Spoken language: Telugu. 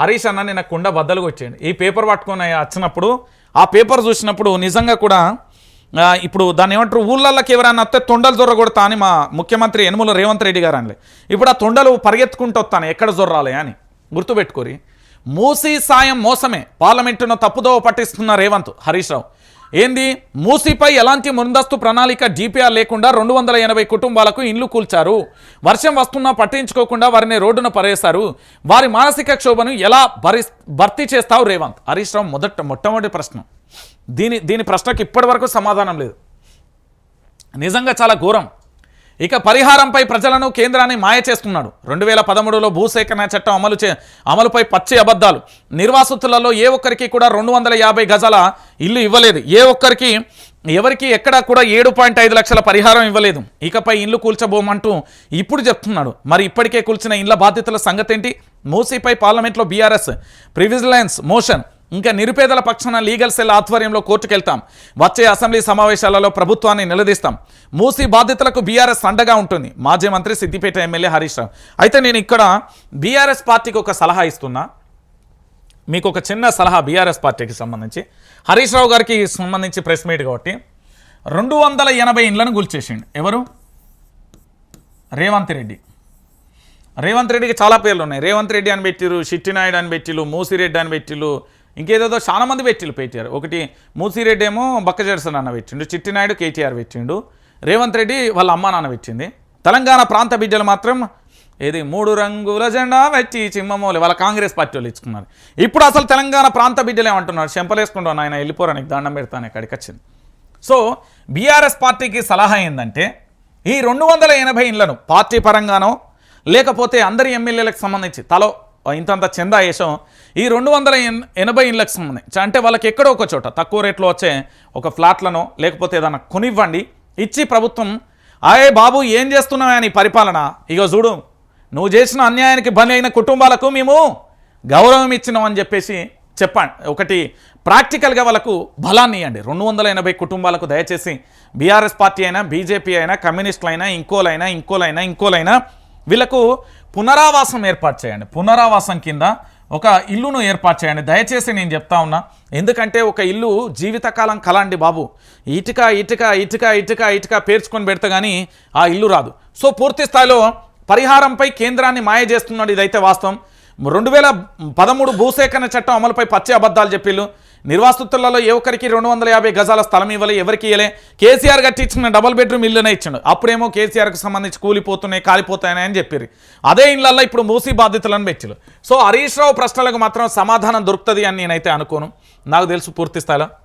హరీష్ అన్న నేను కుండ బద్దలు వచ్చాడు ఈ పేపర్ పట్టుకొని వచ్చినప్పుడు ఆ పేపర్ చూసినప్పుడు నిజంగా కూడా ఇప్పుడు దాన్ని ఏమంటారు ఊళ్ళల్లోకి ఎవరైనా వస్తే తొండలు జొర్ర కొడతా అని మా ముఖ్యమంత్రి యనుమల రేవంత్ రెడ్డి గారు అనలే. ఇప్పుడు ఆ తొండలు పరిగెత్తుకుంటూ వస్తాను ఎక్కడ జొర్రాలి అని. గుర్తుపెట్టుకోరి. మూసీ సాయం మోసమే. పార్లమెంటును తప్పుదోవ పట్టిస్తున్న రేవంత్ హరీష్ రావు. ఏంది? మూసీపై ఎలాంటి ముందస్తు ప్రణాళిక డిపిఆర్ లేకుండా రెండు వందల ఎనభై కుటుంబాలకు ఇండ్లు కూల్చారు? వర్షం వస్తున్నా పట్టించుకోకుండా వారిని రోడ్డున పరేశారు వారి మానసిక క్షోభను ఎలా భరి భర్తీ చేస్తావు రేవంత్? హరీష్ రావు మొదట మొట్టమొదటి ప్రశ్న. దీని దీని ప్రశ్నకు ఇప్పటివరకు సమాధానం లేదు. నిజంగా చాలా ఘోరం. ఇక పరిహారంపై ప్రజలను కేంద్రాన్ని మాయ చేస్తున్నాడు. రెండు వేల పదమూడులో భూసేకరణ చట్టం అమలు చే అమలుపై పచ్చి అబద్ధాలు. నిర్వాసితులలో ఏ ఒక్కరికి కూడా రెండు వందల యాభై గజాల ఇల్లు ఇవ్వలేదు. ఏ ఒక్కరికి ఎవరికి ఎక్కడా కూడా ఏడు పాయింట్ ఐదు లక్షల పరిహారం ఇవ్వలేదు. ఇకపై ఇల్లు కూల్చబోమంటూ ఇప్పుడు చెప్తున్నాడు. మరి ఇప్పటికే కూల్చిన ఇళ్ళ బాధ్యతల సంగతేంటి? మూసీపై పార్లమెంట్లో బీఆర్ఎస్ ప్రివిజిలెన్స్ మోషన్ ఇంకా నిరుపేదల పక్షాన లీగల్ సెల్ ఆధ్వర్యంలో కోర్టుకెళ్తాం. వచ్చే అసెంబ్లీ సమావేశాలలో ప్రభుత్వాన్ని నిలదీస్తాం. మూసీ బాధ్యతలకు బీఆర్ఎస్ అండగా ఉంటుంది. మాజీ మంత్రి సిద్దిపేట ఎమ్మెల్యే హరీష్ రావు. అయితే నేను ఇక్కడ బీఆర్ఎస్ పార్టీకి ఒక సలహా ఇస్తున్నా. మీకు ఒక చిన్న సలహా బీఆర్ఎస్ పార్టీకి సంబంధించి. హరీష్ రావు గారికి సంబంధించి ప్రెస్ మీట్ కాబట్టి. రెండు వందల ఎనభై ఇండ్లను గుల్చేసిండు. ఎవరు? రేవంత్ రెడ్డి. రేవంత్ రెడ్డికి చాలా పేర్లు ఉన్నాయి. రేవంత్ రెడ్డి అని పెట్టిరు చిట్టినాయుడు అని పెట్టిలు మూసిరెడ్డి అని పెట్టిలు ఇంకేదేదో చాలా మంది వ్యక్తులు పెట్టారు ఒకటి మూసిరెడ్డి ఏమో బక్కజెడ్సన్ అన్న పెట్టిండు చిట్టినాయుడు కేటీఆర్ పెట్టిండు రేవంత్ రెడ్డి వాళ్ళ అమ్మ నాన్న పెట్టింది. తెలంగాణ ప్రాంత బిడ్డలు మాత్రం ఏది మూడు రంగుల జెండా పెట్టి చిమ్మమోలి వాళ్ళ కాంగ్రెస్ పార్టీ వాళ్ళు ఇచ్చుకున్నారు. ఇప్పుడు అసలు తెలంగాణ ప్రాంత బిడ్డలు ఏమంటున్నారు? చెంపలేసుకుంటాను ఆయన వెళ్ళిపోరానికి దండం పెడతాను ఇక్కడికి వచ్చింది సో బీఆర్ఎస్ పార్టీకి సలహా ఏంటంటే ఈ రెండు వందల ఎనభై ఇండ్లను పార్టీ పరంగానో లేకపోతే అందరి ఎమ్మెల్యేలకు సంబంధించి తలో ఇంతంత చందా వేసాం ఈ రెండు వందల ఎనభై ఇండ్లకు సంబంధించి అంటే వాళ్ళకి ఎక్కడో ఒక చోట తక్కువ రేట్లో వచ్చే ఒక ఫ్లాట్లను లేకపోతే ఏదైనా కొనివ్వండి. ఇచ్చి ప్రభుత్వం ఆయే బాబు ఏం చేస్తున్నావా నీ పరిపాలన? ఇగో చూడు నువ్వు చేసిన అన్యాయానికి బలి అయిన కుటుంబాలకు మేము గౌరవం ఇచ్చినాం అని చెప్పేసి చెప్పండి. ఒకటి ప్రాక్టికల్గా వాళ్ళకు బలాన్ని ఇవ్వండి రెండు వందల ఎనభై కుటుంబాలకు దయచేసి బీఆర్ఎస్ పార్టీ అయినా బీజేపీ అయినా కమ్యూనిస్టులైనా ఇంకోలైనా ఇంకోలైనా ఇంకోలైనా వీళ్ళకు పునరావాసం ఏర్పాటు చేయండి. పునరావాసం కింద ఒక ఇల్లును ఏర్పాటు చేయండి. దయచేసి నేను చెప్తా ఉన్నా ఎందుకంటే ఒక ఇల్లు జీవితకాలం కల అండి బాబు. ఇటుక ఇటుక ఇటుక ఇటుక ఇటుక పేర్చుకొని పెడితే కానీ ఆ ఇల్లు రాదు. సో పూర్తి స్థాయిలో పరిహారంపై కేంద్రాన్ని మాయ చేస్తున్నాడు ఇదైతే వాస్తవం. రెండు వేల పదమూడు భూసేకరణ చట్టం అమలుపై పచ్చి అబద్ధాలు చెప్పిళ్ళు నిర్వాసితులలో ఏ ఒక్కరికి రెండు వందల యాభై గజాల స్థలం ఇవ్వలే ఎవరికి ఇవ్వలే కేసీఆర్ కట్టించిన డబల్ బెడ్రూమ్ ఇల్లునే ఇచ్చిండు. అప్పుడేమో కేసీఆర్కి సంబంధించి కూలిపోతున్నాయి కాలిపోతాయని అని చెప్పారు అదే ఇళ్ళల్లో ఇప్పుడు మూసీ బాధ్యతలను పెట్టిలు సో హరీష్ రావు ప్రశ్నలకు మాత్రం సమాధానం దొరుకుతుంది అని నేనైతే అనుకోను. నాకు తెలుసు పూర్తి స్థాయిలో.